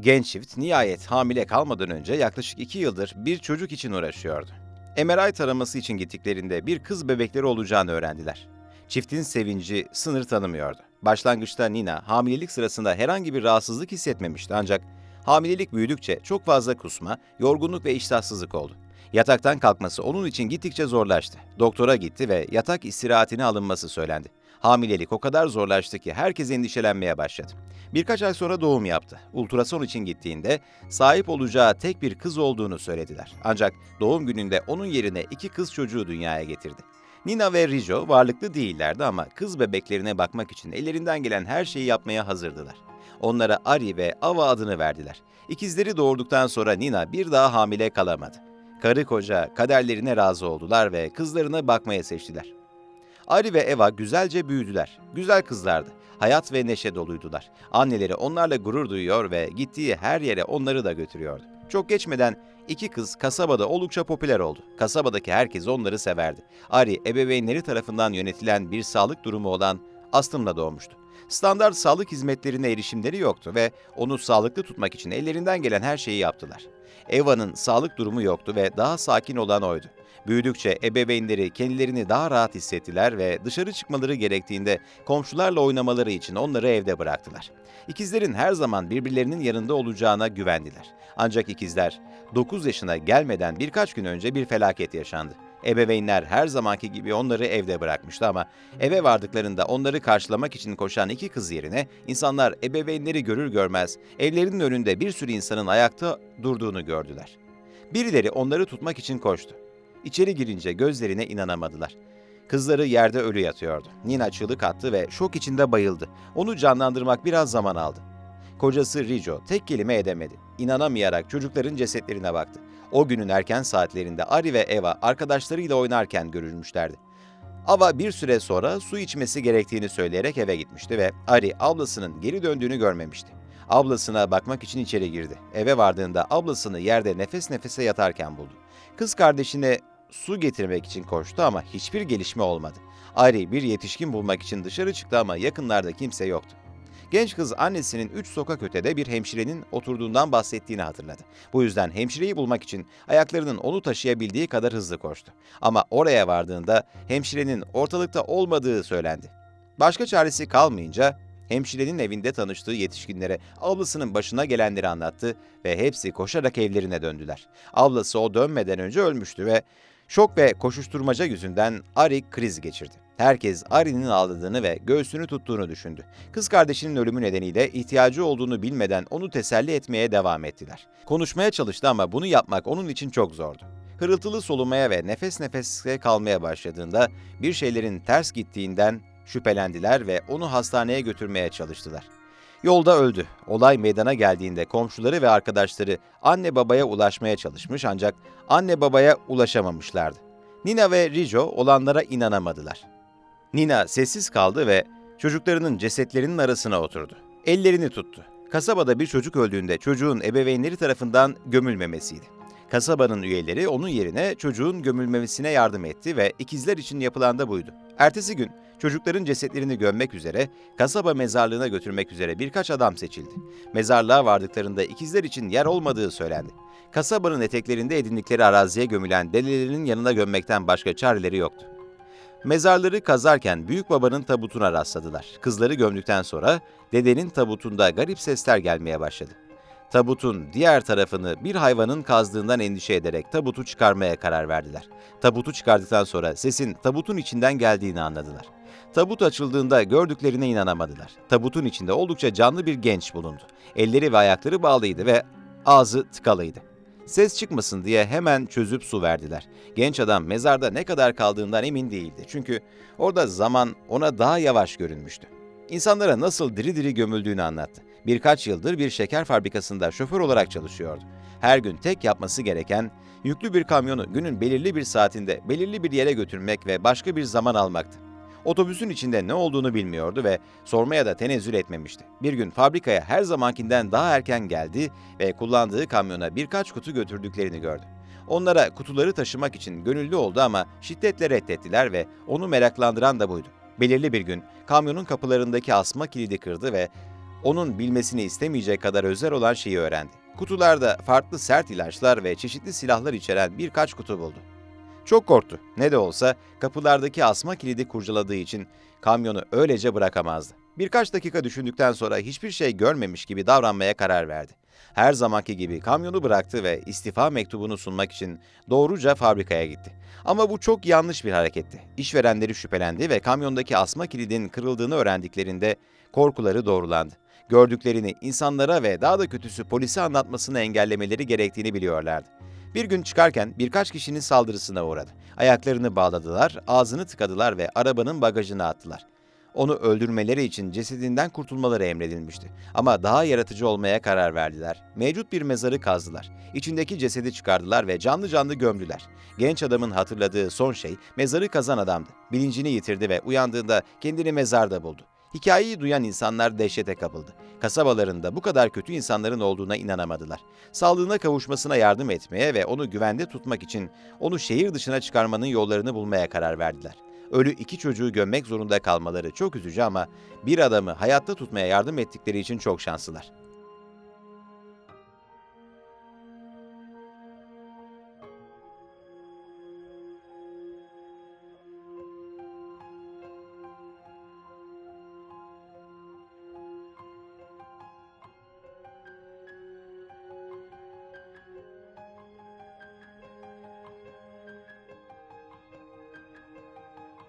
Genç çift nihayet hamile kalmadan önce yaklaşık iki yıldır bir çocuk için uğraşıyordu. MRI taraması için gittiklerinde bir kız bebekleri olacağını öğrendiler. Çiftin sevinci sınır tanımıyordu. Başlangıçta Nina hamilelik sırasında herhangi bir rahatsızlık hissetmemişti ancak hamilelik büyüdükçe çok fazla kusma, yorgunluk ve iştahsızlık oldu. Yataktan kalkması onun için gittikçe zorlaştı. Doktora gitti ve yatak istirahatine alınması söylendi. Hamilelik o kadar zorlaştı ki herkes endişelenmeye başladı. Birkaç ay sonra doğum yaptı. Ultrason için gittiğinde sahip olacağı tek bir kız olduğunu söylediler. Ancak doğum gününde onun yerine iki kız çocuğu dünyaya getirdi. Nina ve Rijo varlıklı değillerdi ama kız bebeklerine bakmak için ellerinden gelen her şeyi yapmaya hazırdılar. Onlara Ari ve Ava adını verdiler. İkizleri doğurduktan sonra Nina bir daha hamile kalamadı. Karı koca kaderlerine razı oldular ve kızlarına bakmaya seçtiler. Ari ve Eva güzelce büyüdüler. Güzel kızlardı. Hayat ve neşe doluydular. Anneleri onlarla gurur duyuyor ve gittiği her yere onları da götürüyordu. Çok geçmeden iki kız kasabada oldukça popüler oldu. Kasabadaki herkes onları severdi. Ari ebeveynleri tarafından yönetilen bir sağlık durumu olan astımla doğmuştu. Standart sağlık hizmetlerine erişimleri yoktu ve onu sağlıklı tutmak için ellerinden gelen her şeyi yaptılar. Eva'nın sağlık durumu yoktu ve daha sakin olan oydu. Büyüdükçe ebeveynleri kendilerini daha rahat hissettiler ve dışarı çıkmaları gerektiğinde komşularla oynamaları için onları evde bıraktılar. İkizlerin her zaman birbirlerinin yanında olacağına güvendiler. Ancak ikizler 9 yaşına gelmeden birkaç gün önce bir felaket yaşandı. Ebeveynler her zamanki gibi onları evde bırakmıştı ama eve vardıklarında onları karşılamak için koşan iki kız yerine insanlar ebeveynleri görür görmez evlerinin önünde bir sürü insanın ayakta durduğunu gördüler. Birileri onları tutmak için koştu. İçeri girince gözlerine inanamadılar. Kızları yerde ölü yatıyordu. Nina çığlık attı ve şok içinde bayıldı. Onu canlandırmak biraz zaman aldı. Kocası Rijo tek kelime edemedi. İnanamayarak çocukların cesetlerine baktı. O günün erken saatlerinde Ari ve Eva arkadaşlarıyla oynarken görülmüşlerdi. Ava bir süre sonra su içmesi gerektiğini söyleyerek eve gitmişti ve Ari ablasının geri döndüğünü görmemişti. Ablasına bakmak için içeri girdi. Eve vardığında ablasını yerde nefes nefese yatarken buldu. Kız kardeşine su getirmek için koştu ama hiçbir gelişme olmadı. Ari bir yetişkin bulmak için dışarı çıktı ama yakınlarda kimse yoktu. Genç kız annesinin üç sokak ötede bir hemşirenin oturduğundan bahsettiğini hatırladı. Bu yüzden hemşireyi bulmak için ayaklarının onu taşıyabildiği kadar hızlı koştu. Ama oraya vardığında hemşirenin ortalıkta olmadığı söylendi. Başka çaresi kalmayınca hemşirenin evinde tanıştığı yetişkinlere ablasının başına gelenleri anlattı ve hepsi koşarak evlerine döndüler. Ablası o dönmeden önce ölmüştü ve şok ve koşuşturmaca yüzünden Ari kriz geçirdi. Herkes Ari'nin ağladığını ve göğsünü tuttuğunu düşündü. Kız kardeşinin ölümü nedeniyle ihtiyacı olduğunu bilmeden onu teselli etmeye devam ettiler. Konuşmaya çalıştı ama bunu yapmak onun için çok zordu. Hırıltılı solumaya ve nefes nefese kalmaya başladığında bir şeylerin ters gittiğinden şüphelendiler ve onu hastaneye götürmeye çalıştılar. Yolda öldü. Olay meydana geldiğinde komşuları ve arkadaşları anne babaya ulaşmaya çalışmış ancak anne babaya ulaşamamışlardı. Nina ve Rijo olanlara inanamadılar. Nina sessiz kaldı ve çocuklarının cesetlerinin arasına oturdu. Ellerini tuttu. Kasabada bir çocuk öldüğünde çocuğun ebeveynleri tarafından gömülmemesiydi. Kasabanın üyeleri onun yerine çocuğun gömülmemesine yardım etti ve ikizler için yapılan da buydu. Ertesi gün çocukların cesetlerini gömmek üzere kasaba mezarlığına götürmek üzere birkaç adam seçildi. Mezarlığa vardıklarında ikizler için yer olmadığı söylendi. Kasabanın eteklerinde edindikleri araziye gömülen dedelerinin yanına gömmekten başka çareleri yoktu. Mezarları kazarken büyük babanın tabutuna rastladılar. Kızları gömdükten sonra dedenin tabutunda garip sesler gelmeye başladı. Tabutun diğer tarafını bir hayvanın kazdığından endişe ederek tabutu çıkarmaya karar verdiler. Tabutu çıkardıktan sonra sesin tabutun içinden geldiğini anladılar. Tabut açıldığında gördüklerine inanamadılar. Tabutun içinde oldukça canlı bir genç bulundu. Elleri ve ayakları bağlıydı ve ağzı tıkalıydı. Ses çıkmasın diye hemen çözüp su verdiler. Genç adam mezarda ne kadar kaldığından emin değildi. Çünkü orada zaman ona daha yavaş görünmüştü. İnsanlara nasıl diri diri gömüldüğünü anlattı. Birkaç yıldır bir şeker fabrikasında şoför olarak çalışıyordu. Her gün tek yapması gereken yüklü bir kamyonu günün belirli bir saatinde belirli bir yere götürmek ve başka bir zaman almaktı. Otobüsün içinde ne olduğunu bilmiyordu ve sormaya da tenezzül etmemişti. Bir gün fabrikaya her zamankinden daha erken geldi ve kullandığı kamyona birkaç kutu götürdüklerini gördü. Onlara kutuları taşımak için gönüllü oldu ama şiddetle reddettiler ve onu meraklandıran da buydu. Belirli bir gün kamyonun kapılarındaki asma kilidi kırdı ve onun bilmesini istemeyecek kadar özel olan şeyi öğrendi. Kutularda farklı sert ilaçlar ve çeşitli silahlar içeren birkaç kutu buldu. Çok korktu. Ne de olsa kapılardaki asma kilidi kurcaladığı için kamyonu öylece bırakamazdı. Birkaç dakika düşündükten sonra hiçbir şey görmemiş gibi davranmaya karar verdi. Her zamanki gibi kamyonu bıraktı ve istifa mektubunu sunmak için doğruca fabrikaya gitti. Ama bu çok yanlış bir hareketti. İşverenleri şüphelendi ve kamyondaki asma kilidin kırıldığını öğrendiklerinde korkuları doğrulandı. Gördüklerini insanlara ve daha da kötüsü polise anlatmasını engellemeleri gerektiğini biliyorlardı. Bir gün çıkarken birkaç kişinin saldırısına uğradı. Ayaklarını bağladılar, ağzını tıkadılar ve arabanın bagajına attılar. Onu öldürmeleri için cesedinden kurtulmaları emredilmişti. Ama daha yaratıcı olmaya karar verdiler. Mevcut bir mezarı kazdılar. İçindeki cesedi çıkardılar ve canlı canlı gömdüler. Genç adamın hatırladığı son şey mezarı kazan adamdı. Bilincini yitirdi ve uyandığında kendini mezarda buldu. Hikayeyi duyan insanlar dehşete kapıldı. Kasabalarında bu kadar kötü insanların olduğuna inanamadılar. Sağlığına kavuşmasına yardım etmeye ve onu güvende tutmak için onu şehir dışına çıkarmanın yollarını bulmaya karar verdiler. Ölü iki çocuğu gömmek zorunda kalmaları çok üzücü ama bir adamı hayatta tutmaya yardım ettikleri için çok şanslılar.